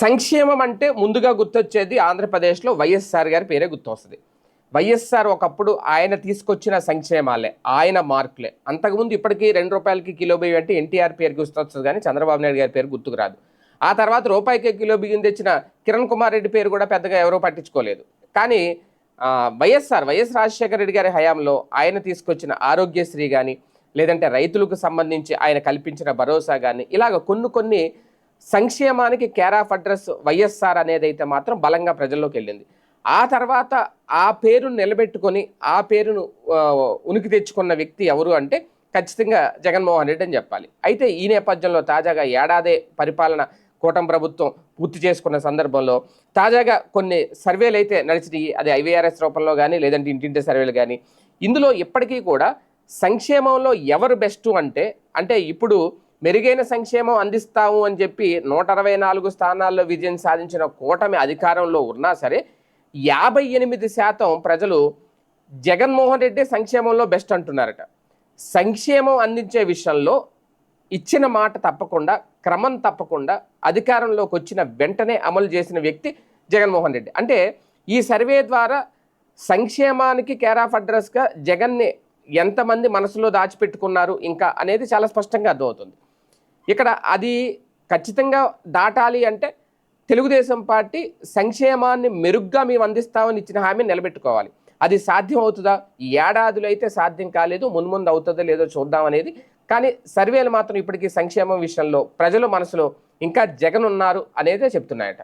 సంక్షేమం అంటే ముందుగా గుర్తొచ్చేది ఆంధ్రప్రదేశ్లో వైఎస్ఆర్ గారి పేరే గుర్తొస్తుంది. వైఎస్ఆర్ ఒకప్పుడు ఆయన తీసుకొచ్చిన సంక్షేమాలే ఆయన మార్కులే. అంతకుముందు ఇప్పటికీ రెండు రూపాయలకి కిలో బియ్యం అంటే ఎన్టీఆర్ పేరు గుర్తొస్తుంది కానీ చంద్రబాబు నాయుడు గారి పేరు గుర్తుకు రాదు. ఆ తర్వాత రూపాయికి కిలో బియ్యం తెచ్చిన కిరణ్ కుమార్ రెడ్డి పేరు కూడా పెద్దగా ఎవరూ పట్టించుకోలేదు. కానీ వైఎస్ఆర్ వైఎస్ రాజశేఖర రెడ్డి గారి హయాంలో ఆయన తీసుకొచ్చిన ఆరోగ్యశ్రీ కానీ లేదంటే రైతులకు సంబంధించి ఆయన కల్పించిన భరోసా కానీ ఇలాగ కొన్ని కొన్ని సంక్షేమానికి కేర్ ఆఫ్ అడ్రస్ వైఎస్ఆర్ అనేది అయితే మాత్రం బలంగా ప్రజల్లోకి వెళ్ళింది. ఆ తర్వాత ఆ పేరును నిలబెట్టుకొని ఆ పేరును ఉనికి తెచ్చుకున్న వ్యక్తి ఎవరు అంటే ఖచ్చితంగా జగన్మోహన్ రెడ్డి అని చెప్పాలి. అయితే ఈ నేపథ్యంలో తాజాగా ఏడాదే పరిపాలన కూటమి ప్రభుత్వం పూర్తి చేసుకున్న సందర్భంలో తాజాగా కొన్ని సర్వేలు అయితే నడిచినాయి. అది ఐవీఆర్ఎస్ రూపంలో కానీ లేదంటే ఇంటింటి సర్వేలు కానీ ఇందులో ఇప్పటికీ కూడా సంక్షేమంలో ఎవరు బెస్ట్ అంటే అంటే ఇప్పుడు మెరుగైన సంక్షేమం అందిస్తాము అని చెప్పి నూట అరవై నాలుగు స్థానాల్లో విజయం సాధించిన కూటమి అధికారంలో ఉన్నా సరే యాభై ఎనిమిది శాతం ప్రజలు జగన్మోహన్ రెడ్డి సంక్షేమంలో బెస్ట్ అంటున్నారట. సంక్షేమం అందించే విషయంలో ఇచ్చిన మాట తప్పకుండా క్రమం తప్పకుండా అధికారంలోకి వచ్చిన వెంటనే అమలు చేసిన వ్యక్తి జగన్మోహన్ రెడ్డి. అంటే ఈ సర్వే ద్వారా సంక్షేమానికి కేర్ ఆఫ్ అడ్రస్గా జగన్ని ఎంతమంది మనసులో దాచిపెట్టుకున్నారు ఇంకా అనేది చాలా స్పష్టంగా అర్థమవుతుంది. ఇక్కడ అది ఖచ్చితంగా దాటాలి అంటే తెలుగుదేశం పార్టీ సంక్షేమాన్ని మెరుగ్గా మేము అందిస్తామని ఇచ్చిన హామీని నిలబెట్టుకోవాలి. అది సాధ్యం అవుతుందా ఈ ఏడాదిలో అయితే సాధ్యం కాలేదు మున్ముందు అవుతుందో లేదో చూద్దాం అనేది. కానీ సర్వేలు మాత్రం ఇప్పటికీ సంక్షేమం విషయంలో ప్రజల మనసులో ఇంకా జగన్ ఉన్నారు అనేదే చెప్తున్నాయట.